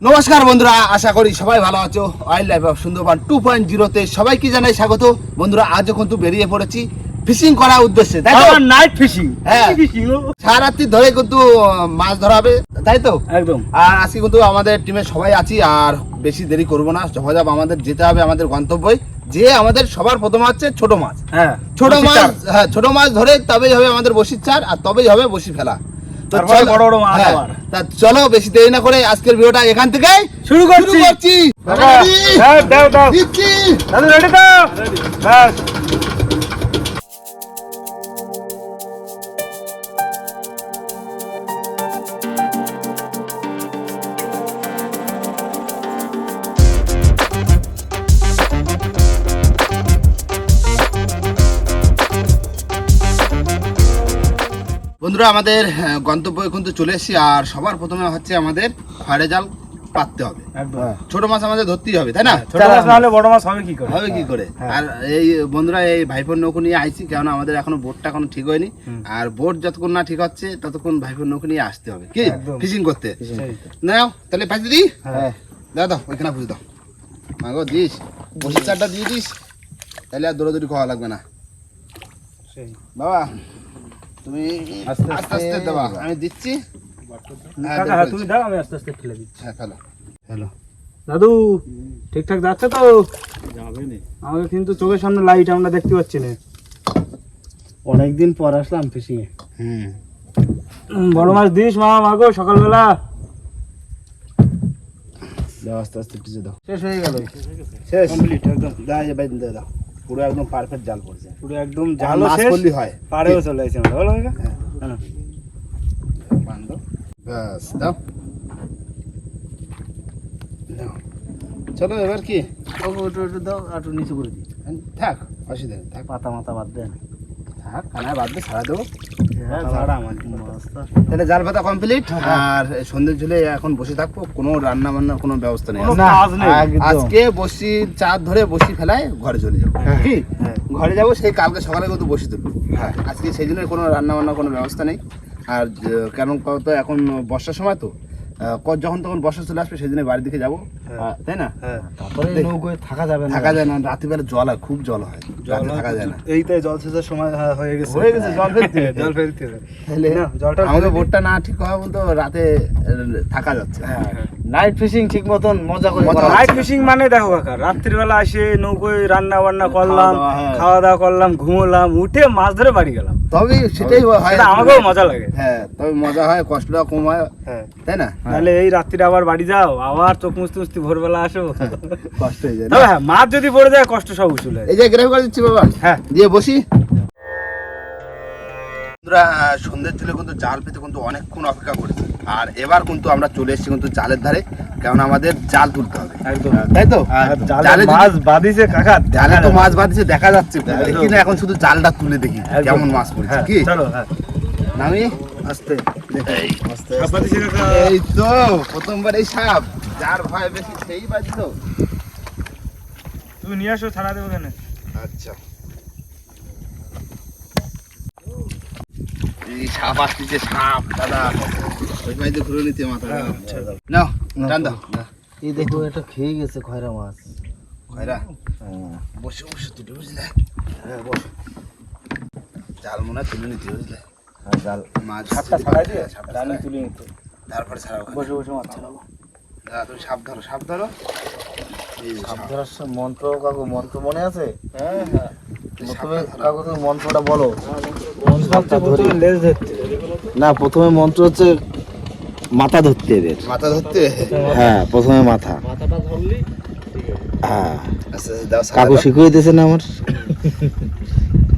নমস্কার বন্ধুরা আশা করি সবাই ভালো আছো। Wildlife of Sundarban two point জিরোতে সবাইকে জানাই স্বাগত। বন্ধুরা আজও কিন্তু বেরিয়ে পড়েছি ফিশিং করার উদ্দেশ্যে তাই তো? নাইট ফিশিং হ্যাঁ। সারা রাত্রি ধরে কিন্তু মাছ ধরা হবে তাই তো? একদম। আর আজকে কিন্তু আমাদের টিমে সবাই আছি আর বেশি দেরি করব না ঝপাঝপ আমাদের যেতে হবে আমাদের গন্তব্যে। যে আমাদের সবার প্রথম হচ্ছে ছোট মাছ। হ্যাঁ ছোট মাছ হ্যাঁ ছোট মাছ ধরে তবেই হবে আমাদের বসির চার আর তবেই হবে বসি ফেলা। তো বড় বড় মাছ হ্যাঁ, তা চলো বেশি দেরি না করে আজকের ভিডিওটা এখান থেকে শুরু করছি। করছি। দাদা, দাও, দাও, দাও। দিচ্ছি। দাদু রেডি তো? ব্যাস। বন্ধুরা আমাদের গন্তব্যে কিন্তু চলে এসেছি আর সবার প্রথমে হচ্ছে আমাদের খয়রে জাল পাততে হবে। ছোট মাছ আমাদের ধরতেই হবে তাই না? ছোট মাছ না হলে বড় মাছ হবে কি করে? হবে কি করে? হ্যাঁ। আর এই বন্ধুরা এই ভাইপোর নৌকো নিয়ে আইছি কেননা আমাদের এখনও বোটটা এখনও ঠিক হয়নি। আর বোট যতক্ষণ না ঠিক হচ্ছে ততক্ষণ ভাইপোর নৌকো নিয়ে আসতে হবে। কি? ফিশিং করতে। নাও তাহলে পাইতে হ্যাঁ। দাও দাও ওইখানে বুঝে দাও। মাগো দিস। বসির চারটা দিয়ে দিস। তাহলে আর দৌড়াদৌড়ি খাওয়া লাগবে না। বাবা। তুমি আস্তে আস্তে দেবা। আমি দিচ্ছি। হ্যাঁ, কাকা হ্যাঁ তুমি দাও আমি আস্তে আস্তে ফেলে দিচ্ছি। হ্যাঁ ফেলো। ফেলো। দাদু ঠিকঠাক যাচ্ছে তো? যাবে না আমাকে কিন্তু চোখের সামনে লাইট আমরা দেখতে পাচ্ছি না। অনেকদিন পর আসলাম ফিশিং এ হুম বড় মাছ দিস মা মাগো সকালবেলা। দাও আস্তে আস্তে পিছিয়ে দাও। শেষ হয়ে গেল। শেষ। কমপ্লিট একদম। দাও এই বাইন দাও। পুরো একদম পারফেক্ট জাল পড়ছে পুরো একদম জাল মাছ শেষ হয় পাড়েও চলে আসে আমরা বলো হ্যাঁ। হ্যাঁ। বান্ধ ব্যাস দাও। চলো এবার কি ওটু ওটু দাও আটু নিচু করে দিই থাক অসুবিধা থাক পাতা মাথা বাদ দেন থাক কানায় বাদ দিয়ে সারা দেবো হ্যাঁ তাহলে জাল পাতা কমপ্লিট আর সন্ধ্যের ঝুলে এখন বসে থাকব কোনো রান্না বান্নার কোনো ব্যবস্থা নেই। কোনো না, কাজ নেই। একদম। আজকে বসি চার ধরে বসি ফেলায় ঘরে চলে যাব। হ্যাঁ। কি? হ্যাঁ। ঘরে যাব সেই কালকে সকালে কিন্তু বসি তুলবো হ্যাঁ। আজকে সেই জন্য কোনো রান্না বান্নার কোনো ব্যবস্থা নেই। আর কেন তো এখন বর্ষার সময় তো। যখন তখন বর্ষা চলে আসবে সেই জন্য বাড়ির দিকে যাব। তাই না? হ্যাঁ। তারপরে। নৌকোয় থাকা যাবে না। থাকা যায় না। রাত্রিবেলা জল হয় খুব জল হয়। জল থাকা যায় না। এইটাই জল সেচের সময় হ্যাঁ, হয়ে গেছে। হয়ে গেছে, জল ফেলতে জল ফেলতে হবে। জলটা আমাদের বোটটা না ঠিক হওয়া বলতো রাতে থাকা যাচ্ছে। না। নাইট ফিশিং ঠিক মতন মজা করে। নাইট ফিশিং মানে দেখো কাকা রাত্রিবেলা এসে নৌকোয় রান্না বান্না করলাম খাওয়া দাওয়া, হ্যাঁ। খাওয়া দাওয়া করলাম ঘুমোলাম উঠে মাছ ধরে বাড়ি গেলাম। তবে সেটাই হয় আমাকেও মজা লাগে। হ্যাঁ তবে মজা হয় কষ্টটা কম হয় হ্যাঁ। তাই না? তাহলে এই রাত্রিরে আবার বাড়ি যাও আবার চোখ মুছতে মুছতে ভোরবেলা আসো। কষ্ট হয়ে যায়? তবে হ্যাঁ মাছ যদি পড়ে যায় কষ্ট সব উসুল হয় এই যে গ্রেফ করে দিচ্ছি বাবা। হ্যাঁ। দিয়ে বসি। বন্ধুরা, সন্ধ্যের চলে কিন্তু জাল পেতে কিন্তু অনেকক্ষণ অপেক্ষা করেছি। আর এবার কিন্তু আমরা চলে এসেছি কিন্তু জালের ধারে কারণ আমাদের জাল তুলতে হবে। তাই তো? জালে মাছ বাঁধিছে কাকা জালে তো মাছ বাঁধছে দেখা যাচ্ছে। দেখি না এখন শুধু জালটা তুলে দেখি কেমন মাছ পড়েছে হ্যাঁ, কি? চলো হ্যাঁ। নামি আস্তে দেখি। সাপ বাঁধিছে কাকা। এই তো প্রথমবার এই সাপ যার ভয় বেশি সেই বাজতো তুমি নিয়ে আসো ছাড়া দেবো কেন আচ্ছা। সাপ আসতেছে সাপ দাদা। ওই বাড়িতে ঘুরে নিতে মাথা নাও টান দাও। এই দেখো এটা খেয়ে গেছে খয়রা মাছ। খয়রা? হ্যাঁ। বসে বসে তুলে বুঝলে? হ্যাঁ বসে। জাল মনে তুলে নিতে বুঝলে? আর জাল। মাছ সাপটা ছাড়াই দিয়ে সাপটা তুলে নিতে। তারপরে ছাড়াও বসে বসে মাছ ছাড়াবো দাদা তুমি সাপ ধরো সাপ ধরো। এই সাপ সাপ। ধরার মন্ত্র কাকু মন্ত্র মনে আছে? হ্যাঁ হ্যাঁ। প্রথমে কাকু তুমি মন্ত্রটা বলো। লেজ ধরতে না প্রথমে মন্ত্র হচ্ছে মাথা ধরতে এদের। মাথা ধরতে হ্যাঁ প্রথমে মাথা। মাথাটা ধরলি হ্যাঁ। কাকু শিখিয়ে দিয়েছে না আমার?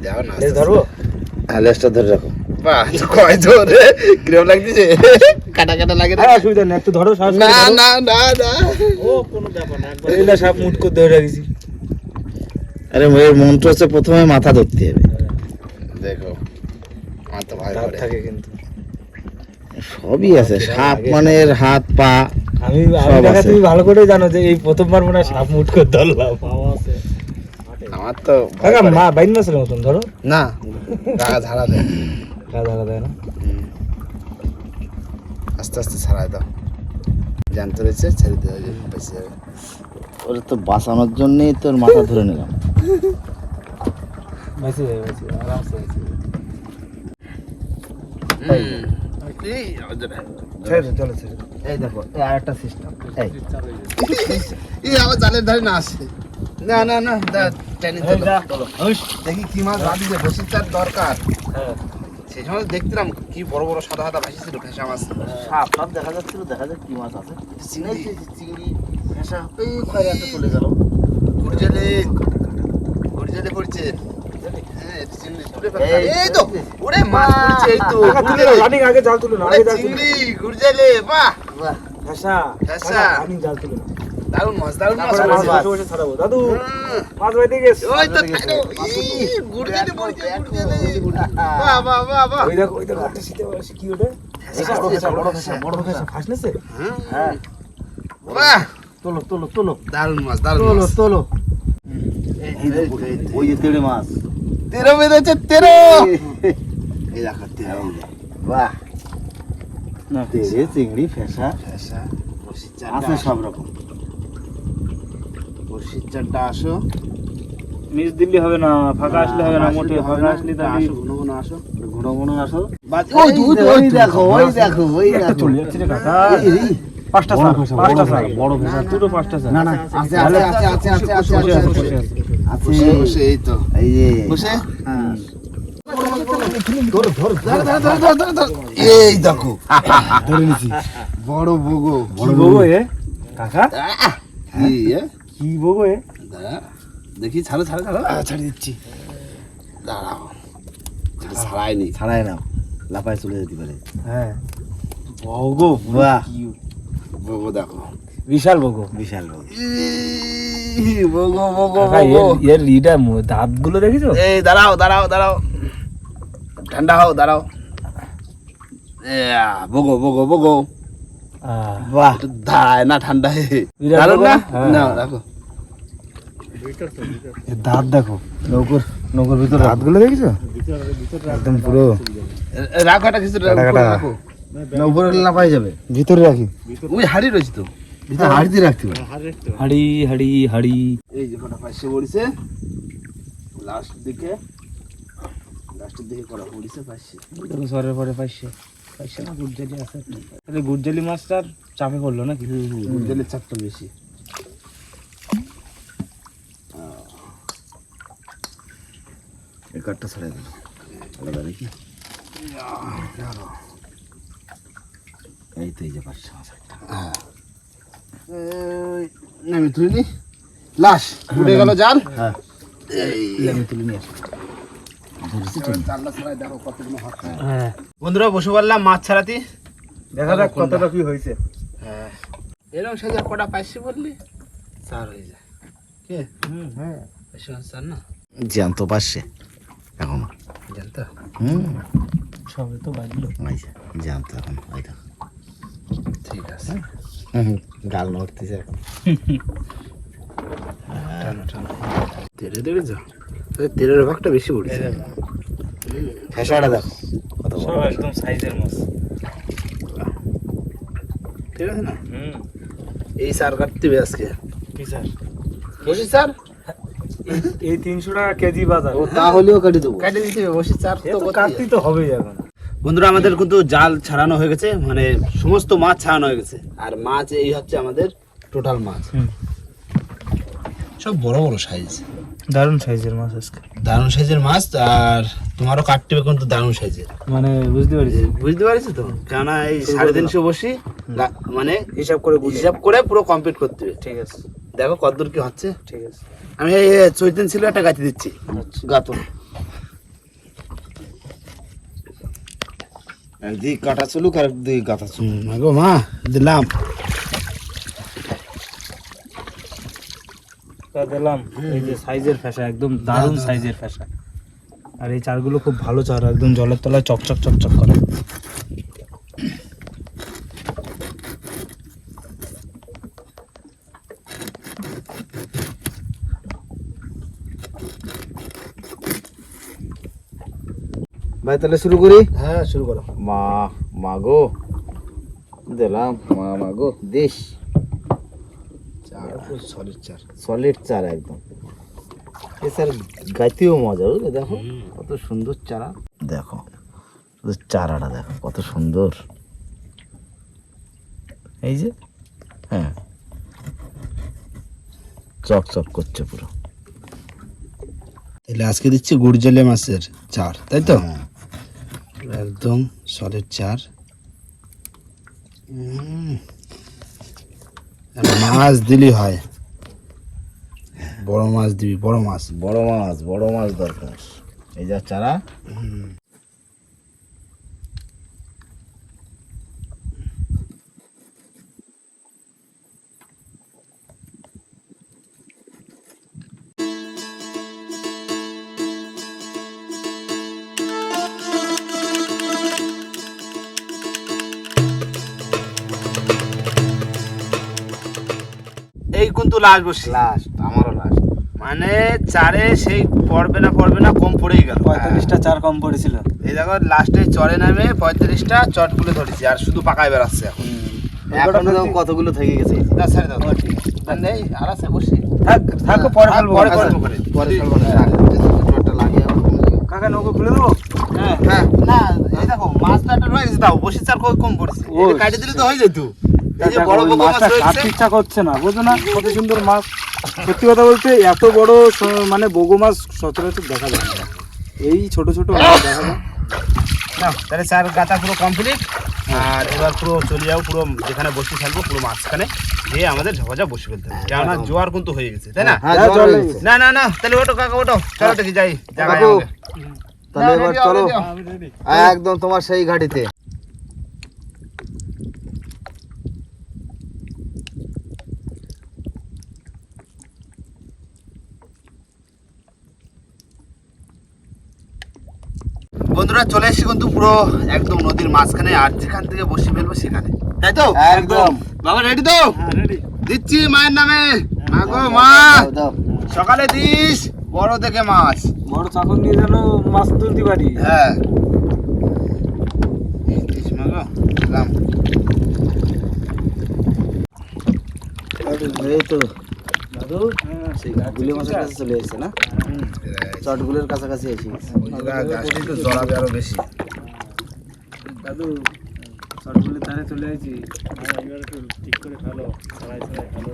দাও না লেজ ধরবো? হ্যাঁ লেজটা ধরে রাখো। বাহ তো কয় জোরে? কিরম লাগতেছে? কাটা কাটা লাগে না? হ্যাঁ অসুবিধা নেই একটু ধরো না। না না না। এই না সাপ মুট করে ধরে রাখিছি। আরে মন্ত্র হচ্ছে প্রথমে মাথা ধরতে হবে। দেখো। ভয় করে। থাকে কিন্তু। সবই আছে সাপ মানে হাত পা আমি আমি দেখা তুমি ভালো করে জানো যে এই প্রথমবার মনে হয় সাপ মুট করে ধরলাম। আমার তো কাকা মা বাইন মাছের মতন ধরো। না গা ঝাড়া দেয়। গা ধরা দেয় না? আস্তে আস্তে ছাড়াই দাও। জ্যান্ত রয়েছে ছেড়ে দেওয়া যাবে বেশি যাবে। ওটা তো বাঁচানোর জন্যই তোর মাথা ধরে নিলাম। বেশি যাবে যাবে, আরামসে বেশি যাবে। এই। এই দেখো আর একটা সিস্টেম এই। এই আবার জালের ধারে না আসে না না না এই যা। দেখি কি মাছ বাঁধিছে বসির চার দরকার। হ্যাঁ। সেই সময় দেখছিলাম কি বড় বড় সাদা সাদা ভাসি ছিল ভেসা মাছ। সাপ সাপ দেখা যাচ্ছিল দেখা যাক কি মাছ আছে। চিংড়ি। এই চিংড়ি ভেসা ওই ঘরে একটা চলে গেল? গুড়জেলে গুড়জেলে পড়ছে। এই এই তো ওরে মাছ পড়ছে এই তো তুলে রানিং আগে জাল তুলে নাও, আগে জাল তুলে চিংড়ি বাহ বাহ ফেসা ফেসা। রানিং জাল তুলে নাও। মাছ দারুণ মাছ মাছ বসে বসে ছাড়াবো। দাদু মাছ বাইতে গেছে ওই তো দেখো পড়ছে গুড়জেলে বাহ বাহ বাহ বাহ ওই দেখো ওই দেখো একটা শীতে বসে কি ওটা বড় ফেসা বড় ফেসা, ফেসা বড় ফেসা ফাঁসনেছে হ্যাঁ বাহ তোলো তোলো তোলো দারুণ মাছ দারুণ তোলো মাছ তোলো এই। ওই যে তেড়ে মাছ তেরো বেঁধেছে তেরো এই দেখো তেরো বাহ তেড়ে চিংড়ি ফেসা ফেসা আছে সব রকম বসির চারটা আসো মিস দিল্লি হবে না ফাঁকা আসলে হবে না মোটে ফাঁকা আসলে তাহলে আসো ঘন ঘন আসো ঘুনো ঘুনো আসো ওই এই ওই দেখো ওই দেখো ওই দেখো চলে যাচ্ছে রে কাকা এই, এই, পাঁচটা পাঁচটা বড় স্যার ফেসা, দুটো পাঁচটা স্যার না না আছে আছে আছে আছে আছে আছে আছে, বসে এই তো। এই যে। বসে? হ্যাঁ ধরো, ধরো, ধরো, ধরো, ধরো, ধরো, ধরো। এই দেখো। ধরে নিছি। বড় বগো। কি বগো এ? কাকা? কি এ? কি বগো এ? দাঁড়া, দেখি ছাড়ো ছাড়ো ছাড়ো। ছাড়ি দিচ্ছি। দাঁড়াও। ছাড়াইনি ছাড়াই না। লাফায় চলে যেতে পারে। হ্যাঁ। বগো বাহ। বগো দেখো। বিশাল বগো। বিশাল বড়। বগো বগো বগো। এর দেখেছ? এই দাঁড়াও দাঁড়াও দাঁড়াও। ঠান্ডা হও দাঁড়াও। বগো বগো বগো। বাহ দাঁড়ায় না ঠান্ডা। হে না। না? রাখো। এর দাঁত দেখো। নৌকোর নৌকোর ভিতরে দাঁত দেখেছ? একদম পুরো। এ- এ, রাখো একটা কিছু। রাখো। না উপরে লাফাই যাবে। ভিতরে রাখি। ওই হাড়ি রয়েছে তো। হাড়িতে রাখতে পারে হাড়ি হাড়ি হাড়ি এই যে কটা পাশে পড়িছে লাস্ট দিকে লাস্টের দিকে কটা পড়িছে পাশে দেখো সরের পরে না গুড়জালি আছে। তাহলে গুড়জালি মাছটার চাপে পড়ল নাকি? জলের চাপটা বেশি। এই কাঠটা ছাড়াই দিল আলাদা নাকি এই তো এই যে পাঁচটা মাছ একটা। এই, নামি তুলিনি লাশ উঠে গেল জাল। হ্যাঁ। এই। আমি তুলে নিয়ে হ্যাঁ। বন্ধুরা বসে পড়লাম মাছ ছাড়াতে। দেখা যাক কতটা কি হয়েছে। হ্যাঁ। এরকম সাজার কটা পাইছি বললি? চার হয়ে যায়। কে? হুম হ্যাঁ। চার না? জ্যান্ত পাশে এখনও। জানতো হুম। সবে তো বাজলো। জ্যান্ত এখন ঠিক আছে। গাল নড়তেছে এখন। তেরে ভাগটা বেশি উঠেছে ফেসাটা দেখো। কত সব একদম সাইজের মাছ। ঠিক আছে না? হুম। এই সার কাটতে হবে আজকে। কি স্যার বসি স্যার এই তিনশো টাকা কেজি বাজার। ও তাহলেও কেটে দেবো। কাটে দিতে হবে বসি চার তো কাটতেই তো হবেই এখন। বন্ধুরা আমাদের কিন্তু জাল ছাড়ানো হয়ে গেছে মানে সমস্ত মাছ ছাড়ানো হয়ে গেছে। আর মাছ এই হচ্ছে আমাদের টোটাল মাছ। সব বড় বড় সাইজ দারুণ সাইজের মাছ আজকে। দারুণ সাইজের মাছ আর তোমারও কাটতে হবে কিন্তু দারুণ সাইজের মানে বুঝতে পারছি। বুঝতে পারিস তো? কেননা এই সাড়ে তিনশো বসি মানে হিসাব করে হিসাব করে পুরো কমপ্লিট করতে হবে। ঠিক আছে। দেখো কতদূর কি হচ্ছে। ঠিক আছে। আমি এই চৈতন ছিল একটা গাঁথি দিচ্ছি। গাতো কাটা চলুক আর গাঁথা চলুক। গো মা দিলাম। দিলাম। এই যে সাইজের ফ্যাসা একদম দারুণ সাইজের ফ্যাসা আর এই চারগুলো খুব ভালো চার একদম জলের তলায় চকচক চকচক করে। ভাই তাহলে শুরু করি? হ্যাঁ শুরু করো। মা মা গো। দিলাম মামা গো দেশ সলিড চার। সলিড চারা একদম। স্যার গাইতেও মজা বুঝলে? দেখো কত সুন্দর চারা। দেখো চারাটা দেখো কত সুন্দর। এই যে হ্যাঁ। চক চক করছে পুরো। তাহলে আজকে দিচ্ছি গুড়জেলে মাছের চার তাই তো? একদম সলিড চার। মাছ দিলি হয়। বড় মাছ দিবি বড় মাছ। বড় মাছ বড় মাছ দরকার। এই যা চারা। লাশ বসি। লাস্ট আমারও লাস্ট মানে চারে সেই পড়বে না পড়বে না কম পড়েই গেল। পঁয়তাল্লিশটা চার কম পড়েছিল। এই দেখো লাস্টে চরে নামে পঁয়ত্রিশটা চটগুলো ধরেছি আর শুধু পাকায় বেড়াচ্ছে এখন। কতগুলো থেকে গেছে? না ছেড়ে দাও। না, নেই আর আছে বসি। থাক থাকো পরে ফেলব। পরে কাকা। পরে ফেলব না লাগিয়ে আবার কমে যাবে। কাকা নৌকো খুলে দেবো? হ্যাঁ হ্যাঁ। না এই দেখো মাছটা রয়ে গেছে দাও বসি চার কম কম পড়েছে। এটা কাটে দিলে তো হয়ে যেত। এই যে দেখো, বড় ওই বড় মাছ মাছটা রয়েছে। ইচ্ছা করছে না বুঝো না? কত সুন্দর মাছ। সত্যি কথা বলতে এত বড় মানে বগো মাছ সচরাচর দেখা যায় না। এই ছোট ছোট মাছ দেখা যায়। না তাহলে স্যার গাতা পুরো কমপ্লিট আর এবার পুরো চলে যাও পুরো যেখানে বসি থাকব পুরো মাঝখানে দিয়ে আমাদের ঝগঝা বসে ফেলতে হবে। কেননা জোয়ার কিন্তু হয়ে গেছে তাই না? হ্যাঁ হ্যাঁ, হয়ে। না না না তাহলে ওটো কাকা ওটো চলো দেখি যাই জায়গায় তাহলে এবার চলো। একদম তোমার সেই ঘাটিতে। বন্ধুরা চলে এসেছি কিন্তু পুরো একদম নদীর মাঝখানে আর যেখান থেকে বসে ফেলব সেখানে। তাই তো? একদম। বাবা রেডি তো? হ্যাঁ দিচ্ছি মায়ের নামে। মা গো মা। সকালে দিস বড় থেকে মাছ। বড় চাকর নিয়ে যেন মাছ তুলতে পারি। হ্যাঁ। দিলাম। এই তো। দাদু? হ্যাঁ সেই গুলি মাছের কাছে চলে এসেছে না? চটগুলোর কাছাকাছি এসে জড়াবে আরও বেশি। দাদু চটগুলি তারে চলে আসছি এবার একটু ঠিক করে ফেলো। ছড়াই ছড়াই ফেলো।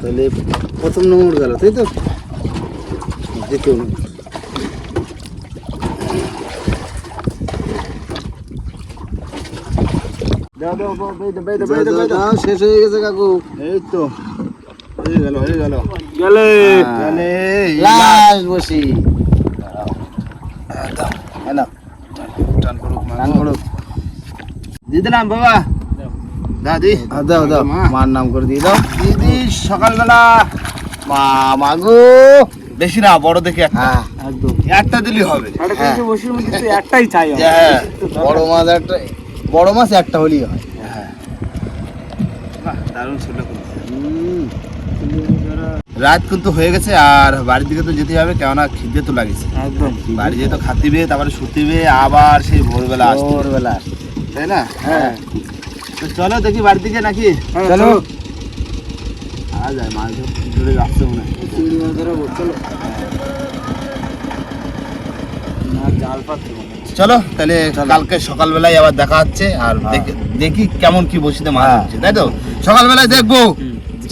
তাহলে প্রথম নম্বর গেল তাই তো? দ্বিতীয় নম্বর দাও দাও দাও, বেই দাও, বেই দাও, বেই দাও, দাও, বেই দাও। দাও, শেষ হয়ে গেছে কাকু। এই তো। হয়ে গেল হয়ে গেল। গেলে। গেলে লাশ বসি। না টান করুক মা টান গো। করুক। দিয়ে দিলাম বাবা। দাদি। দাও দাও মার নাম করে দিয়ে দাও। দিদি সকালবেলা। মা মাগো বেশি না বড় দেখে একটা। হ্যাঁ। একদম। একটা দিলি হবে। একটা হ্যাঁ। একটাই চাই হ্যাঁ। বড় মাছ একটা বড় মাছ একটা হলেই হয় বাহ, দারুণ ছিল কিন্তু। রাত কিন্তু হয়ে গেছে আর বাড়ির দিকে তো যেতে হবে কেননা খিদে তো লাগেছে। একদম। বাড়ি যেয়ে তো খাতিবে তারপরে শুতিবে আবার সেই ভোরবেলা আসতে ভোরবেলা তাই না? হ্যাঁ। তো চলো দেখি বাড়ির দিকে নাকি? হ্যাঁ, চলো। আ যায় মাছ ধর- আসছে মনে হয়। চলো। না, জাল পাচ্ছি চলো তাহলে কালকে সকালবেলায় আবার দেখা হচ্ছে আর দেখি- দেখি কেমন কি বসিতে মাছ হ্যাঁ। হচ্ছে তাই তো? সকালবেলায় দেখব।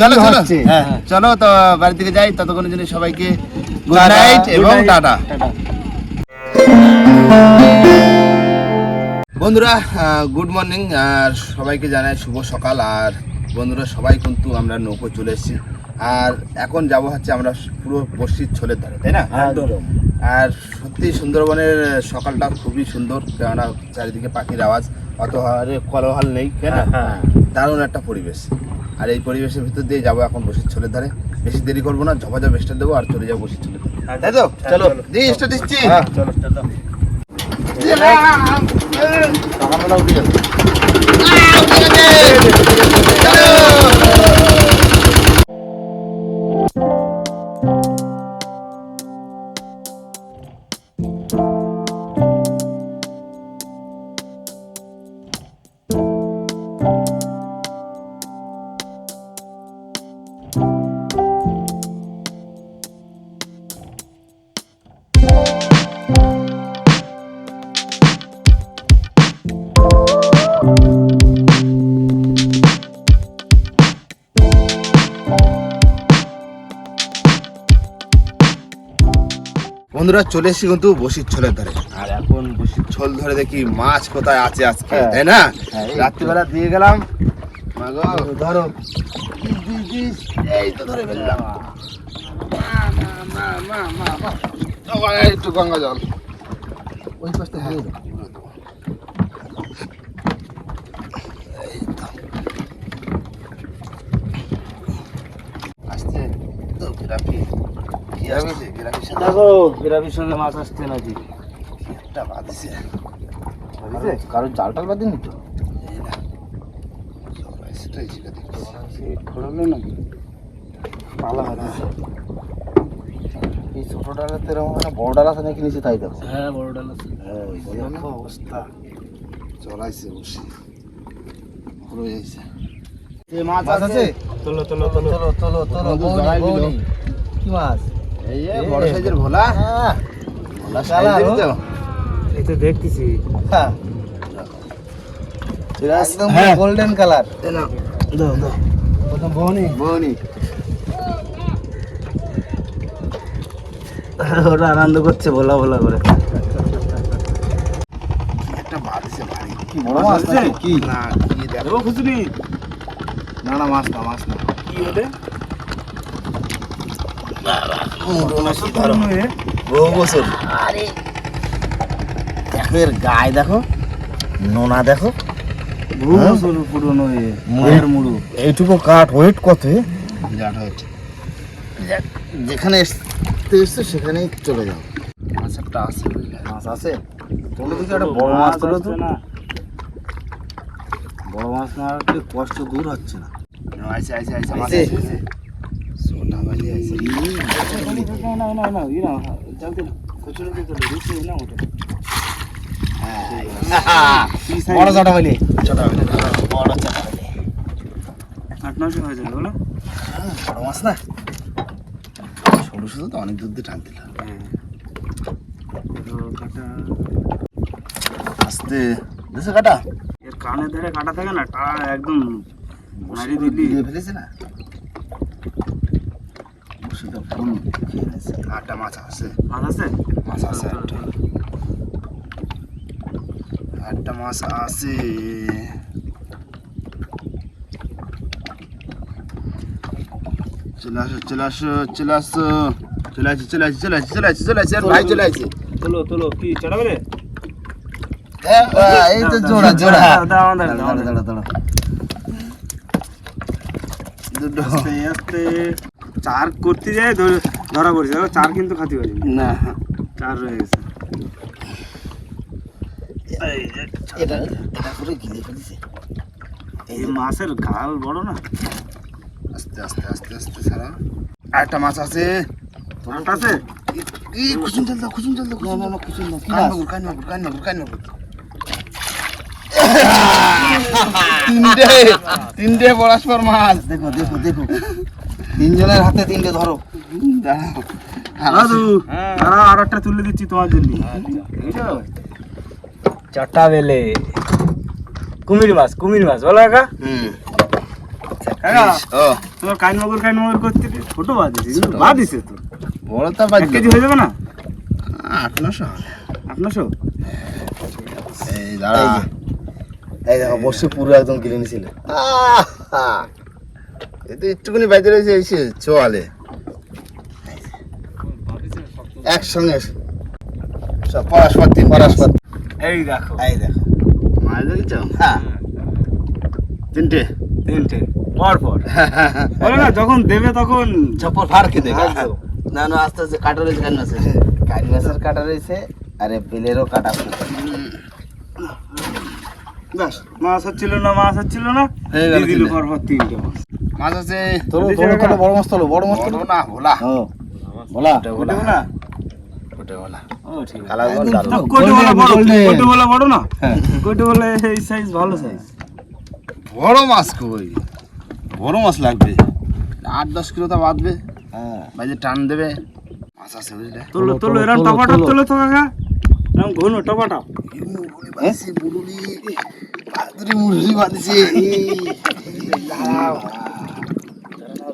চলো চলো। হচ্ছে। হ্যাঁ চলো তো বাড়ি থেকে যাই ততক্ষণের জন্য সবাইকে গুড নাইট এবং টাটা। টাটা। বন্ধুরা গুড মর্নিং আর সবাইকে জানাই শুভ সকাল। আর বন্ধুরা সবাই কিন্তু আমরা নৌকো চলে এসেছি। আর এখন যাব হচ্ছে আমরা পুরো বসির ছোলের ধারে তাই না? আর সত্যি সুন্দরবনের সকালটা খুবই সুন্দর কেননা চারিদিকে পাখির আওয়াজ অত হারে কলহাল নেই কেন হ্যাঁ। দারুণ একটা পরিবেশ। আর এই পরিবেশের ভিতর দিয়ে যাব এখন বসির ছোলের ধারে। বেশি দেরি করব না ঝপাঝপ স্টার দেবো আর চলে যাব বসির ছোলের ধারে। তাই তো? চলো দিয়ে স্টার দিচ্ছি। হ্যাঁ চলো সকালবেলা উঠে যাবে বন্ধুরা চলে এসেছি কিন্তু বসির ছোলের ধরে। আর এখন বসির ছোল ধরে দেখি মাছ কোথায় আছে আজকে হ্যাঁ। তাই না? হ্যাঁ, রাত্রিবেলা দিয়ে গেলাম। মাগো ধরো। এই তো ধরে ফেললাম। মা, মা, মা, মা, মা, মা। আবার একটু গঙ্গা জল। ওই পাশটা। তো। গ্রাফি দেখো সঙ্গে মাছ আসছে নাকি? একটা বাঁধছে কারো- কারোর জাল টাল বাঁধেনি তো? এই খোলালো নাকি? পালা ছোট একটা বড় ডাল আছে নাকি নিচে তাই দেখো হ্যাঁ বড় ডাল আছে। হ্যাঁ, অবস্থা। চলাইছে বসে। ভালো যাইছে। মাছ আছে? তোলো তোলো তোলো। তোলো তোলো তোলো। বন্ধু বৌনি, জড়াই দিল। বৌনি। কি মাছ? এই যে বড় সাইজের ভোলা। হ্যাঁ, ভোলা সাইজের তো? এই তো দেখতেছি। হ্যাঁ। একদম হ্যাঁ। গোল্ডেন কালার এই নাও, দাও দাও। প্রথম বৌনি। বউনি ওরা আনন্দ করছে বলা বলা করে। একটা ভারী কি বড় মাছ? কি? না কি দেখো। খুচরি? না না মাছ না মাছ না। কি ওটা? বহু বছর। আরে। দেখো এর গায়ে দেখো নোনা দেখো। বহু বছর পুরনো এইটুকু কাঠ ওয়েট কত? যেখানে আসতে এসছে সেখানেই চলে যাও। মাছ একটা আছে মাছ আছে। তোলো দেখি একটা বড় মাছ তোলো তো না। বড় মাছ না রাখলে কষ্ট দূর হচ্ছে না। আইছে আইছে আইছে বড় চাটা বলি ছোটা বালি বড় চাটা বলি আট নশো হয়ে যাবে বলো বড় মাছ না সরু শুধু তো অনেক দূর দিয়ে টানছিল কাটা আস্তে দেশে কাটা এর কানের ধারে কাটা থাকে না, টা একদম মারি দিলি ফেলেছে না সেটা ফুল খেয়ে নিয়েছে আটটা মাছ আছে। মাছ আছে? মাছ আছে আটটা। আটটা মাছ আছে। চলে আসো চলে আসো চলে আসো। চলে আসি চলে আসি চলে আসি চলে আসি চলে আসি। ভাই চলে আসি তোলো তোলো কি চড়াবে রে? এই তো জোড়া জোড়া। দাঁড়া দাঁড়া দাঁড়া আস্তে। চার করতে যায় ধরে ধরা পড়েছে। দেখো, চার কিন্তু খাতে পারি না। চার রয়ে গেছে। এটা এটা করে গিলে ফেলেছে। এই মাছের গাল বড় না? আস্তে আস্তে আস্তে আস্তে ছাড়া। আরেকটা মাছ আছে। মাছ আছে? এই কুসুম জল দাও কুসুম জল দাও না না না কিছু না। কি কান মাছ? মাগুর কান মাগুর কান মাগুর কান মাগুর। তিনটে তিনটে পরস্পর মাছ। দেখো দেখো দেখো। তিনজনের হাতে তিনটে ধরো। দাদু তারা আর একটা তুলে দিচ্ছি তোমার জন্য। চারটা বেলে। কুমির মাছ কুমির মাছ বলো কাকা। হুম। ও। তোমার কান মগর কান মগর করতে কি? ছোট বাদ দিছে কিন্তু বাদ দিছে তো। বড় তো কেজি হয়ে যাবে না? আট নশো আপনারশো এই দাঁড়া এই দেখো বসে পুরো একদম গিলে নিছিল এই একটুখানি বাইরে রয়েছে চোয়ালে একসঙ্গে সব পরস্পর তিন পরস্পর। এই দেখো। এই দেখো। মাছ দেখেছ হ্যাঁ। তিনটে? তিনটে। পর পর। বলো না যখন দেবে তখন দেখ একদম না না আস্তে আস্তে কাটা রয়েছে কান মাছের মাছের কাটা রয়েছে আরে বেলেরও কাটা। ব্যাস মাছ হচ্ছিল না মাছ হচ্ছিল না। হয়ে গেল দিয়ে পর পর তিনটে মাছ। মাছ আছে তোলো দিছে তোলো তোলো বড় মাছ তোলো বড় মাছ তোলো না ভোলা ও ভোলা ভোলা বড় golden, golden। কোটি বলা বড় না হ্যাঁ বলে এই সাইজ ভালো সাইজ বড় মাছ কই বড় মাছ লাগবে আট দশ কিলো তো বাঁধবে হ্যাঁ বাইরে টান দেবে মাছ আছে বুঝলে তোলো তোলো এরকম তোলো তো কাকা এরকম ঘন মুরুলি বাঁধছে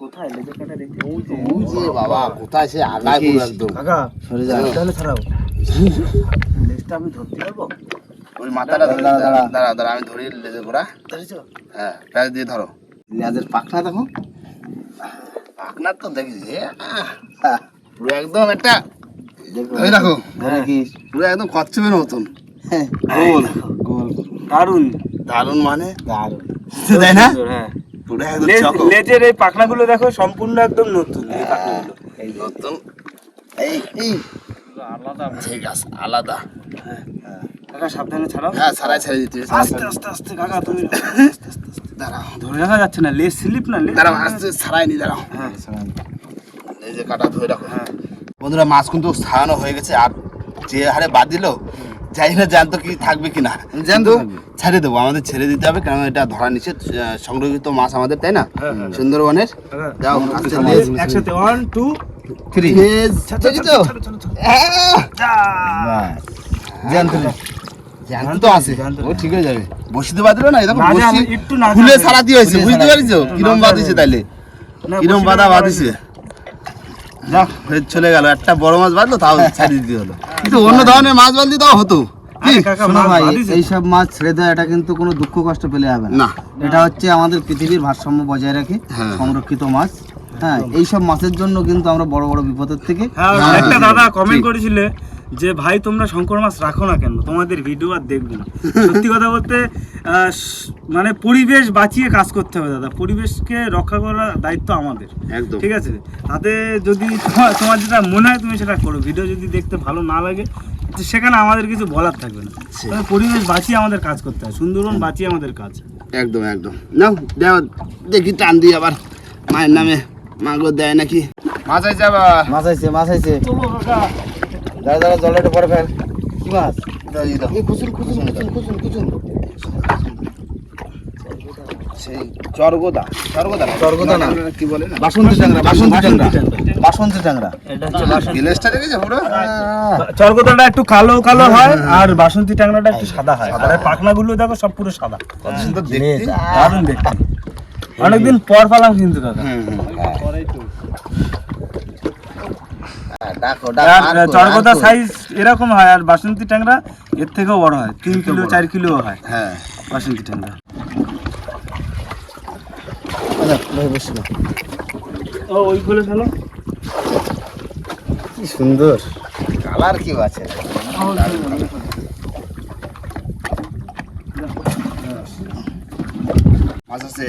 কোথায়? লেজের কাটা দেখতে ওই যে বাবা কোথায় সে? আগায় পুরো একদম। কাকা সরে যা। তাহলে ছাড়াও। লেজটা আমি ধরতে পারব? ওই মাথাটা ধরে দাঁড়া, দাঁড়া। দাঁড়া। দাঁড়া আমি ধরি লেজে গোড়া। ধরেছো? হ্যাঁ প্যাচ দিয়ে ধরো। লেজের পাখনা দেখো। আপনার তো দেখি পুরো একদম একটা ধরে রাখো পুরো একদম কচ্ছপের মতন। হ্যাঁ, গোল। গোল। দারুণ দারুণ মানে? দারুণ। তাই না? হ্যাঁ। পুরো একদম চকো। লেজের এই পাখনাগুলো দেখো সম্পূর্ণ একদম নতুন এই পাখনাগুলো। নতুন। এই এই। ঠিক আছে আলাদা। কাকা সাবধানে ছাড়াও। হ্যাঁ সারাই ছেড়ে দিতে আস্তে আস্তে আস্তে কাকা তুমি দাঁড়াও। ধরে রাখা যাচ্ছে না লেজ স্লিপ না লেজ দাঁড়াও আস্তে সারাই নি দাঁড়াও। হ্যাঁ এই যে কাটা ধরে রাখো। হ্যাঁ। বন্ধুরা মাছ কিন্তু ছাড়ানো হয়ে গেছে আর যে হারে বাদ দিল জানি না জানতো কি থাকবে কিনা। জানতো ছেড়ে দেবো আমাদের ছেড়ে দিতে হবে কারণ এটা ধরা নিষেধ সংরক্ষিত মাছ আমাদের তাই না? সুন্দরবনের। যাও আস্তে লেজ একসাথে ওয়ান টু থ্রি লেজ দেখি তো। আহ! জানতো জ্যান্ত। আছে। ও ঠিক হয়ে যাবে। বসিতে বাঁধলো না? এরকম না, না, একটু না, খুলে সারা দিয়ে হয়েছে বুঝতে পারিস কিরম না, বাঁধিছে তাইলে? কিরম বাঁধা না, বাঁধিছে? যাক হয়ে চলে গেল। একটা বড় মাছ বাঁধলো তাও ছাড়িয়ে দিতে হলো। কিন্তু অন্য ধরনের মাছ বাঁধলি তাও হতো। এইসব মাছ ছেড়ে দেওয়া এটা কিন্তু কোনো দুঃখ কষ্ট পেলে হবে না। এটা হচ্ছে আমাদের পৃথিবীর ভারসাম্য বজায় রাখে হ্যাঁ। সংরক্ষিত মাছ। হ্যাঁ এইসব মাছের জন্য কিন্তু আমরা বড় বড় বিপদের থেকে হ্যাঁ হ্যাঁ, একটা হ্যাঁ, দাদা কমেন্ট। করেছিলে যে ভাই তোমরা শঙ্কর মাছ রাখো না কেন? তোমাদের ভিডিও আর দেখব না। সত্যি কথা বলতে মানে পরিবেশ বাঁচিয়ে কাজ করতে হবে দাদা। পরিবেশকে রক্ষা করার দায়িত্ব আমাদের। একদম। ঠিক আছে? তাতে যদি তোমার- তোমার যেটা মনে হয় তুমি সেটা করো। ভিডিও যদি দেখতে ভালো না লাগে তো সেখানে আমাদের কিছু বলার থাকবে না। পরিবেশ বাঁচিয়ে আমাদের কাজ করতে হয়। সুন্দরবন বাঁচিয়ে আমাদের কাজ। একদম একদম। নাও দেও দেখি টান দিই আবার। মায়ের নামে মাগো দেয় নাকি? মাছ আছে আবার। মাছ আইছে মাছ আইছে। দাঁড়া দাঁড়া জলে একটু পরে ফেল কি মাছ। সেই চরগোদা। চরগোদা? চরগোদা না। কি বলে না? বাসন্তী ট্যাংরা বাসন্তী ট্যাংরা। বাসন্তী ট্যাংরা। এটা হচ্ছে গিলেসটা দেখেছ পুরো? চরকতটা একটু কালো কালো হয় আর বাসন্তী ট্যাংরাটা একটু সাদা হয়। আর পাখনাগুলো দেখো সব পুরো সাদা। কত সুন্দর দেখতে। দারুণ দেখতে। অনেকদিন পর পেলাম কিন্তু হুম। হ্যাঁ, ডাকো ডাকো চরকতা সাইজ এরকম হয় আর বাসন্তী ট্যাংরা এর থেকেও বড় হয় তিন কিলো চার কিলো হয় হ্যাঁ। বাসন্তী ট্যাংরা। ও ওইগুলো ফেলো। কি সুন্দর। কালার কি আছে? মাছ আছে।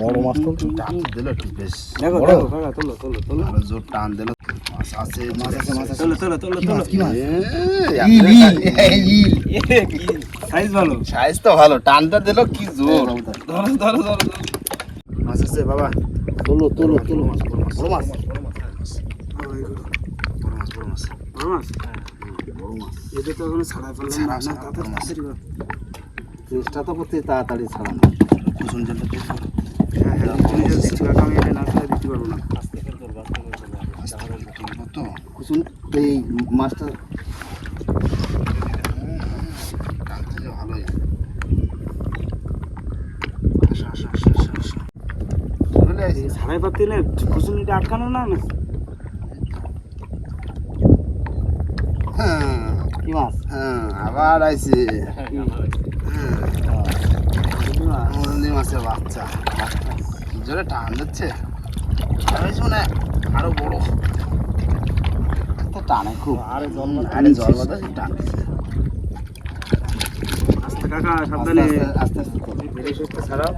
বড় মাছ তো টান দিল বেশ। দেখো বড়? দেখো কাকা তোলো তোলো তোলো। আরও জোর টান দিল। মাছ আছে মাছ আছে মাছ আছে। তোলো তোলো তোলো তোলো। কি মাছ সাইজ ভালো। সাইজ তো ভালো টানটা দিল কি জোর। ধরো ধরো ধরো মাছ আছে বাবা। তোলো তোলো তোলো মাছ বড় মাছ বড় মাছ বড় মাছ বড় মাছ। বড় মাছ? বড় মাছ। এটা তো এখনও ছাড়া ফেললাম না। তাড়াতাড়ি তো করতে তাড়াতাড়ি ছাড়ানো কুসুম জলটা দিয়ে হ্যাঁ হ্যাঁ দিচ্ছি আমি এটা না দিতে পারব না। তো কুসুম এই মাছটা ভালোই। আসো আসো চলে আসি সাড়াই পাতি না খুশুনিটা আটকানো না না হ্যাঁ। কি মাছ? হ্যাঁ আবার আইছে। মুরলি মাছের বাচ্চা। জোরে টান দিচ্ছে। শুনে আরও বড়। টানে খুব। আরে জল আরে জল বাতাস টান আস্তে কাকা সাবধানে। আস্তে আস্তে ধীরে সুস্থে ছাড়াও।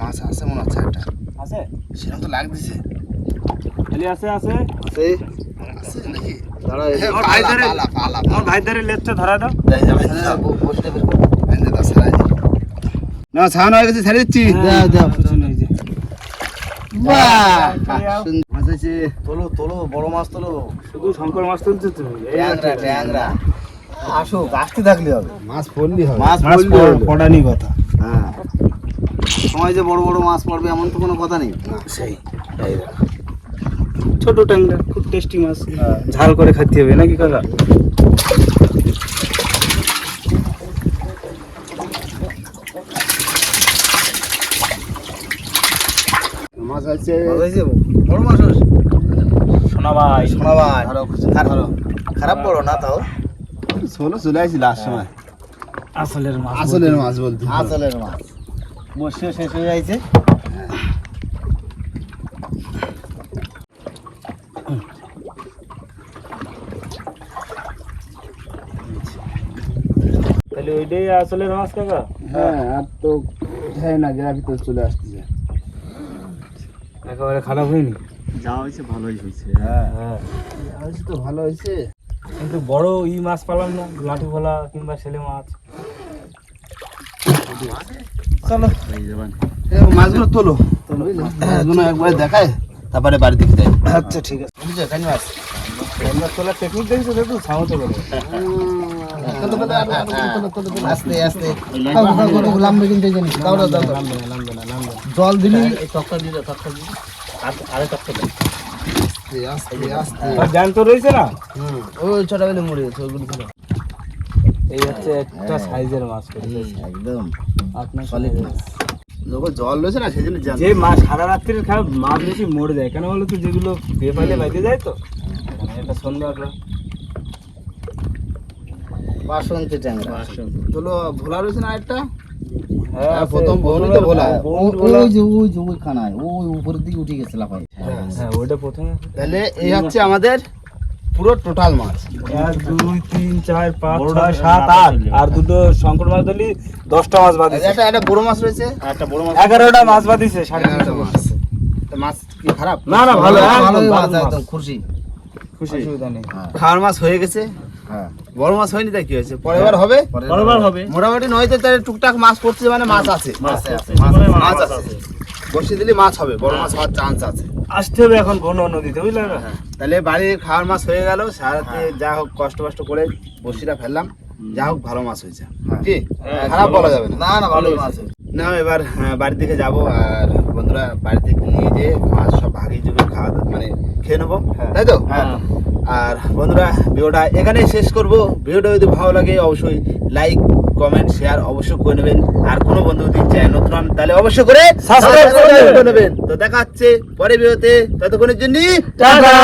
মাছ আছে মনে হচ্ছে একটা। আছে? সেরকম তো লাগতেছে। আছে আছে। আছে। আছে নাকি দাঁড়া আমার ভাইদারে ভাইদারে লেজটা ধরা দাও। বের কর দাও, না হয়ে গেছে ছেড়ে দিচ্ছি। দাও, দাও। তোলো তোলো বড় মাছ তোলো। শুধু শঙ্কর মাছ তুলছো তুমি ট্যাংরা ট্যাংরা। আসো গাছতে থাকলে হবে। মাছ পড়লি হবে। মাছ। পড়ানি কথা। হ্যাঁ। সময় যে বড় বড় মাছ পড়বে এমন তো কোনো কথা নেই। সেই। ছোট ট্যাংরা। টেস্টি মাছ। ঝাল করে খেতে হবে নাকি কাকা? মাছ বড় মাছ হয়েছে শোনা ভাই শোনা ভাই ধরো, খারাপ খারাপ বড় না তাও। ষোলো চলে আসি লাস্ট সময়। আসলের মাছ আসলের মাছ বলতে। আসলের মাছ। বসিও শেষ হয়ে যাইছে তাহলে ওইটাই আসলের মাছ কাকা? হ্যাঁ আর তো হ্যাঁ না যারা ভিতর চলে আসতেছে একেবারে খারাপ হয়নি? যা হয়েছে ভালোই হয়েছে। হ্যাঁ হ্যাঁ। হয়েছে তো ভালো হয়েছে। কিন্তু বড় ই মাছ পালাম না লাঠি ভোলা কিংবা ছেলে মাছ। চলো। মাছগুলো তোলো। মাছগুলো একবার দেখায় তারপরে বাড়ি দিকে যাই আচ্ছা ঠিক আছে। বুঝছ কানি মাছ? আমরা তোলা টেকনিক দেখছ দেখো সামতে তোলো, আস্তে আস্তে। লাম্বে কিন্তু জিনিস। দাও, দাও। জল দিলি। তক্তা দিলে তক্তা দিলে আরে তক্তা দিলে আস্তে, আস্তে, আস্তে। আর জ্যান্ত রয়েছে না? হুম, ওই ছোটবেলা মরে গেছে ওইগুলো ছিল। এই হচ্ছে একটা সাইজের মাছ করেছে একদম। আপনার সলিড মাছ। জল রয়েছে না সেই জন্য যে মাছ সারা রাত্রির খাওয়া মাছ বেশি মরে যায়। কেন বলো তো যেগুলো বেপাইলে বাইতে যায় তো? এটা সন্ধ্যা বাসন্তী ট্যাংরা। তোলো ভোলা রয়েছে না একটা হ্যাঁ হ্যাঁ, প্রথম বউনি তো ভোলা। ওই যে ওই যে ওই ওই উপরের দিকে উঠে গেছে হ্যাঁ ওইটা প্রথমে। তাহলে এই হচ্ছে আমাদের পুরো টোটাল মাছ। এক দুই তিন চার পাঁচ ছয় সাত আট। আর দুটো শঙ্কর মাছ ধরলি দশটা মাছ একটা একটা বড় মাছ রয়েছে। একটা বড় মাছ। এগারোটা মাছ সাড়ে এগারোটা মাছ। মাছ। কি খারাপ? না না ভালো। একদম খুশি। খুশি। খাওয়ার মাছ হয়ে গেছে। হ্যাঁ। বড় মাছ হয়নি তাই কি হয়েছে? পরের বার হবে? বরাবর হবে। মোটামুটি নয়তো তাহলে টুকটাক মাছ পড়ছে মানে মাছ আছে। মাছ আছে। মাছ আছে। বসে দিলে মাছ হবে বড় মাছ হওয়ার চান্স আছে। আসতে হবে এখন ঘন নদীতে বুঝলে না? তাহলে বাড়ির খাওয়ার মাছ হয়ে গেল সারাতে যা হোক কষ্ট কষ্ট করে বসিটা ফেললাম। যা হোক ভালো মাছ হয়েছে। কি? খারাপ বলা যাবে না। না ভালো মাছ না এবার হ্যাঁ, বাড়ির দিকে যাব আর বন্ধুরা বাড়ি থেকে নিয়ে যেয়ে মাছ সব ভাগে যুগে খাওয়া দাওয়া মানে খেয়ে নেব। তাই তো? হ্যাঁ। আর বন্ধুরা ভিডিওটা এখানে শেষ করব। ভিডিওটা যদি ভালো লাগে অবশ্যই লাইক কমেন্ট শেয়ার অবশ্যই করে নেবেন। আর কোনো বন্ধু যদি চ্যানেল নতুন হন তাহলে অবশ্যই করে নেবেন। করে নেবেন। তো দেখা হচ্ছে পরে ভিডিওতে। ততক্ষণের জন্য টাটা!